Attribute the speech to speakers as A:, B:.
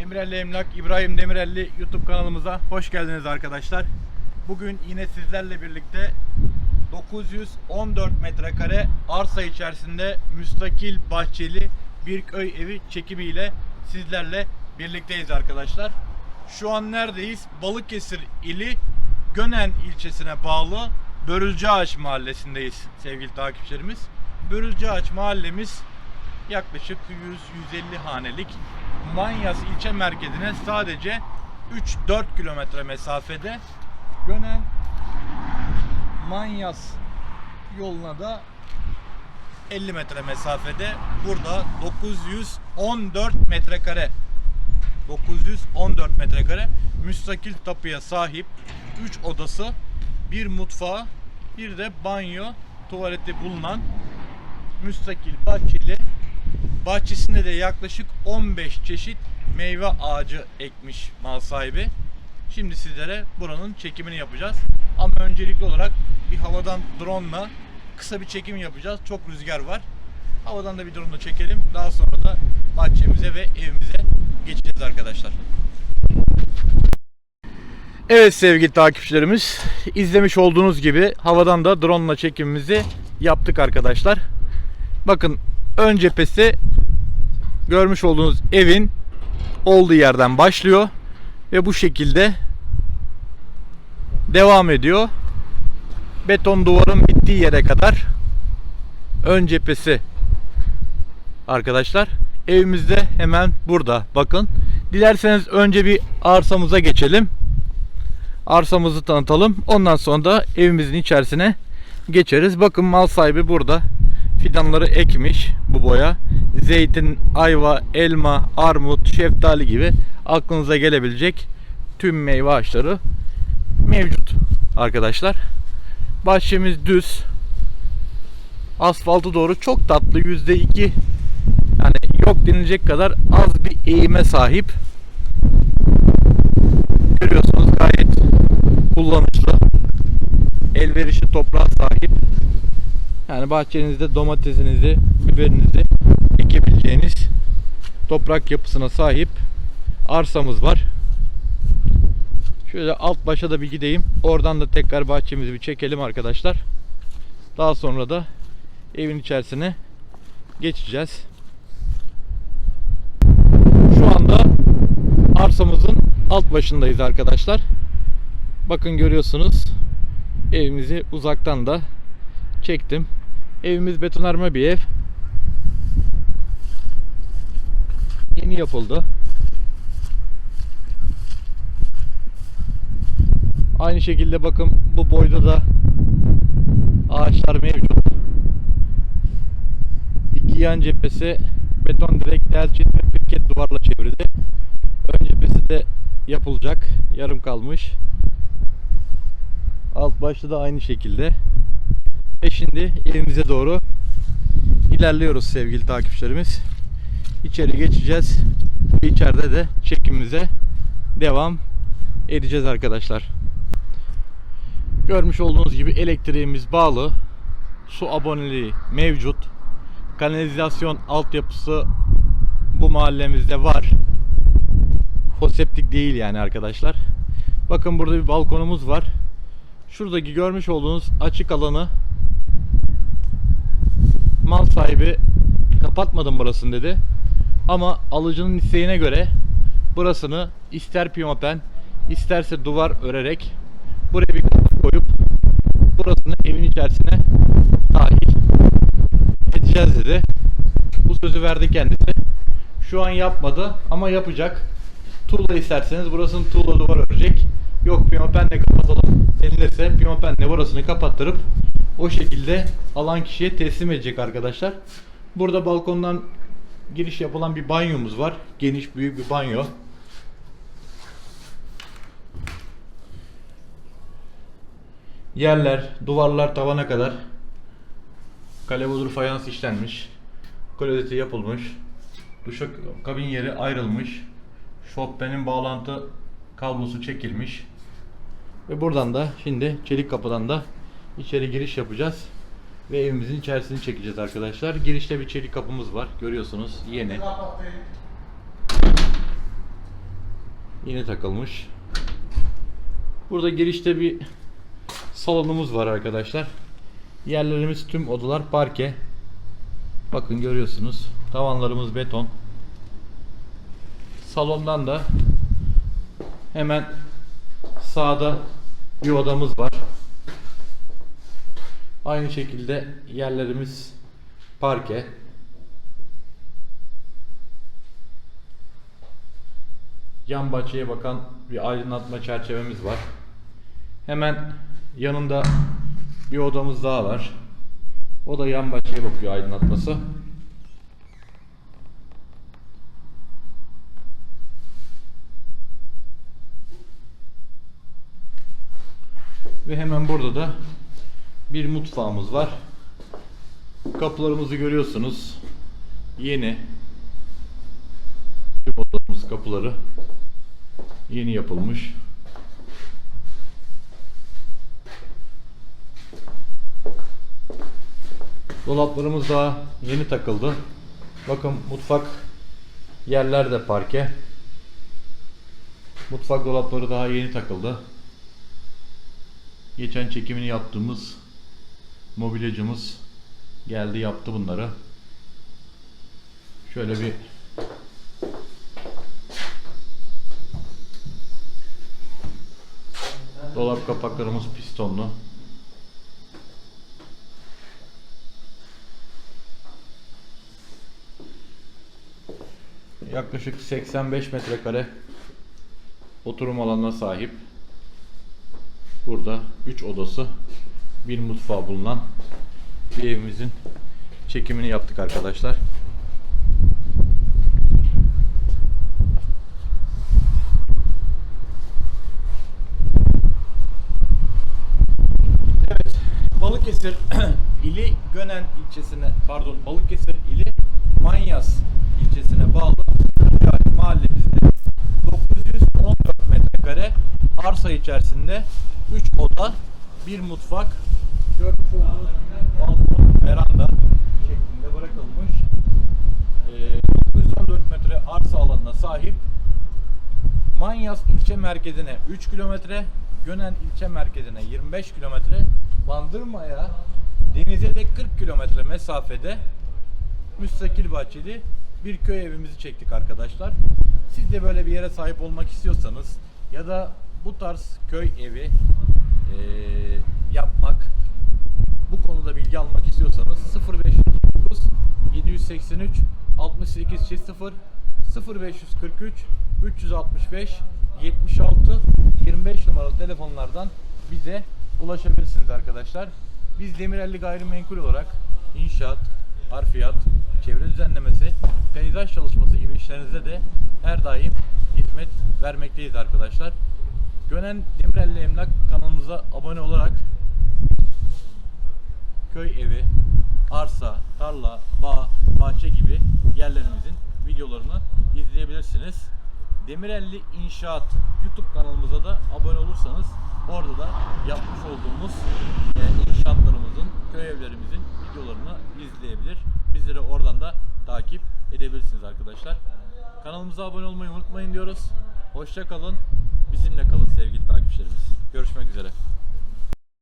A: Demirelli Emlak İbrahim Demirelli YouTube kanalımıza hoş geldiniz arkadaşlar. Bugün yine sizlerle birlikte 914 metrekare arsa içerisinde müstakil bahçeli bir köy evi çekimiyle sizlerle birlikteyiz arkadaşlar. Şu an neredeyiz? Balıkesir ili Gönen ilçesine bağlı Börülceağaç mahallesindeyiz sevgili takipçilerimiz. Börülceağaç mahallemiz yaklaşık 100-150 hanelik Manyas ilçe merkezine sadece 3-4 kilometre mesafede Gönen Manyas yoluna da 50 metre mesafede burada 914 metrekare 914 metrekare müstakil tapuya sahip 3 odası, bir mutfağı, bir de banyo, tuvaleti bulunan müstakil bahçeli bahçesinde de yaklaşık 15 çeşit meyve ağacı ekmiş mal sahibi. Şimdi sizlere buranın çekimini yapacağız. Ama öncelikli olarak bir havadan drone ile kısa bir çekim yapacağız. Çok rüzgar var. Havadan da bir drone ile çekelim. Daha sonra da bahçemize ve evimize geçeceğiz arkadaşlar. Evet sevgili takipçilerimiz, izlemiş olduğunuz gibi havadan da drone ile çekimimizi yaptık arkadaşlar. Bakın ön cephesi görmüş olduğunuz evin olduğu yerden başlıyor ve bu şekilde devam ediyor. Beton duvarın bittiği yere kadar ön cephesi arkadaşlar. Evimiz de hemen burada. Bakın. Dilerseniz önce bir arsamıza geçelim. Arsamızı tanıtalım. Ondan sonra da evimizin içerisine geçeriz. Bakın mal sahibi burada. Fidanları ekmiş bu boya. Zeytin, ayva, elma, armut, şeftali gibi aklınıza gelebilecek tüm meyve ağaçları mevcut arkadaşlar. Bahçemiz düz. Asfaltı doğru çok tatlı yüzde iki yani yok denilecek kadar az bir eğime sahip. Görüyorsunuz gayet kullanışlı. Elverişli toprağa sahip. Yani bahçenizde domatesinizi, biberinizi ekebileceğiniz toprak yapısına sahip arsamız var. Şöyle alt başa da bir gideyim. Oradan da tekrar bahçemizi bir çekelim arkadaşlar. Daha sonra da evin içerisine geçeceğiz. Şu anda arsamızın alt başındayız arkadaşlar. Bakın görüyorsunuz. Evimizi uzaktan da çektim. Evimiz betonarme bir ev. Yeni yapıldı. Aynı şekilde bakın bu boyda da ağaçlar mevcut. İki yan cephesi beton direk delçit ve pirket duvarla çevrili. Ön cephesi de yapılacak. Yarım kalmış. Alt başta da aynı şekilde. Ve şimdi evimize doğru ilerliyoruz sevgili takipçilerimiz. İçeri geçeceğiz. Ve içeride de çekimimize devam edeceğiz arkadaşlar. Görmüş olduğunuz gibi elektriğimiz bağlı. Su aboneliği mevcut. Kanalizasyon altyapısı bu mahallemizde var. Foseptik değil yani arkadaşlar. Bakın burada bir balkonumuz var. Şuradaki görmüş olduğunuz açık alanı mal sahibi kapatmadım burasını dedi. Ama alıcının isteğine göre burasını ister pimapen isterse duvar örerek buraya bir kapı koyup burasını evin içerisine dahil edeceğiz dedi. Bu sözü verdi kendisi. Şu an yapmadı ama yapacak. Tuğla isterseniz burasını tuğla duvar örecek. Yok pimapenle kapatalım denilirse pimapenle burasını kapattırıp o şekilde alan kişiye teslim edecek arkadaşlar. Burada balkondan giriş yapılan bir banyomuz var. Geniş büyük bir banyo. Yerler, duvarlar tavana kadar kalebodur fayans işlenmiş. Klozeti yapılmış. Duşa kabin yeri ayrılmış. Şofbenin bağlantı kablosu çekilmiş. Ve buradan da şimdi çelik kapıdan da içeri giriş yapacağız. Ve evimizin içerisini çekeceğiz arkadaşlar. Girişte bir çelik kapımız var. Görüyorsunuz yeni. Yeni takılmış. Burada girişte bir salonumuz var arkadaşlar. Yerlerimiz tüm odalar parke. Bakın görüyorsunuz. Tavanlarımız beton. Salondan da hemen sağda bir odamız var. Aynı şekilde yerlerimiz parke. Yan bahçeye bakan bir aydınlatma çerçevemiz var. Hemen yanında bir odamız daha var. O da yan bahçeye bakıyor aydınlatması. Ve hemen burada da bir mutfağımız var. Kapılarımızı görüyorsunuz. Yeni. Tüm odamız kapıları yeni yapılmış. Dolaplarımız daha yeni takıldı. Bakın mutfak yerler de parke. Mutfak dolapları daha yeni takıldı. Geçen çekimini yaptığımız mobilyacımız geldi yaptı bunları. Şöyle bir dolap kapaklarımız pistonlu. Yaklaşık 85 metrekare oturum alanına sahip. Burada 3 odası, bir mutfağı bulunan bir evimizin çekimini yaptık arkadaşlar. Evet, Balıkesir ili Gönen ilçesine, pardon Balıkesir ili Manyas ilçesine bağlı mahallemizde 914 metrekare arsa içerisinde 3 oda, bir mutfak, görmüş olduğunuz balkon, veranda şeklinde bırakılmış. Ee, 914 metre arsa alanına sahip Manyas ilçe merkezine 3 kilometre, Gönen ilçe merkezine 25 kilometre, Bandırma'ya denize de 40 kilometre mesafede müstakil bahçeli bir köy evimizi çektik arkadaşlar. Siz de böyle bir yere sahip olmak istiyorsanız ya da bu tarz köy evi eee, yapmak, bu konuda bilgi almak istiyorsanız 0539 783 68 0 0543 365 76 25 numaralı telefonlardan bize ulaşabilirsiniz arkadaşlar. Biz Demirelli Gayrimenkul olarak inşaat, harfiyat, çevre düzenlemesi, peyzaj çalışması gibi işlerinizde de her daim hizmet vermekteyiz arkadaşlar. Gönen Demirelli Emlak kanalımıza abone olarak köy evi, arsa, tarla, bağ, bahçe gibi yerlerimizin videolarını izleyebilirsiniz. Demirelli İnşaat YouTube kanalımıza da abone olursanız orada da yapmış olduğumuz e, inşaatlarımızın, köy evlerimizin videolarını izleyebilir. Bizleri oradan da takip edebilirsiniz arkadaşlar. Kanalımıza abone olmayı unutmayın diyoruz. Hoşça kalın. Bizimle kalın sevgili takipçilerimiz.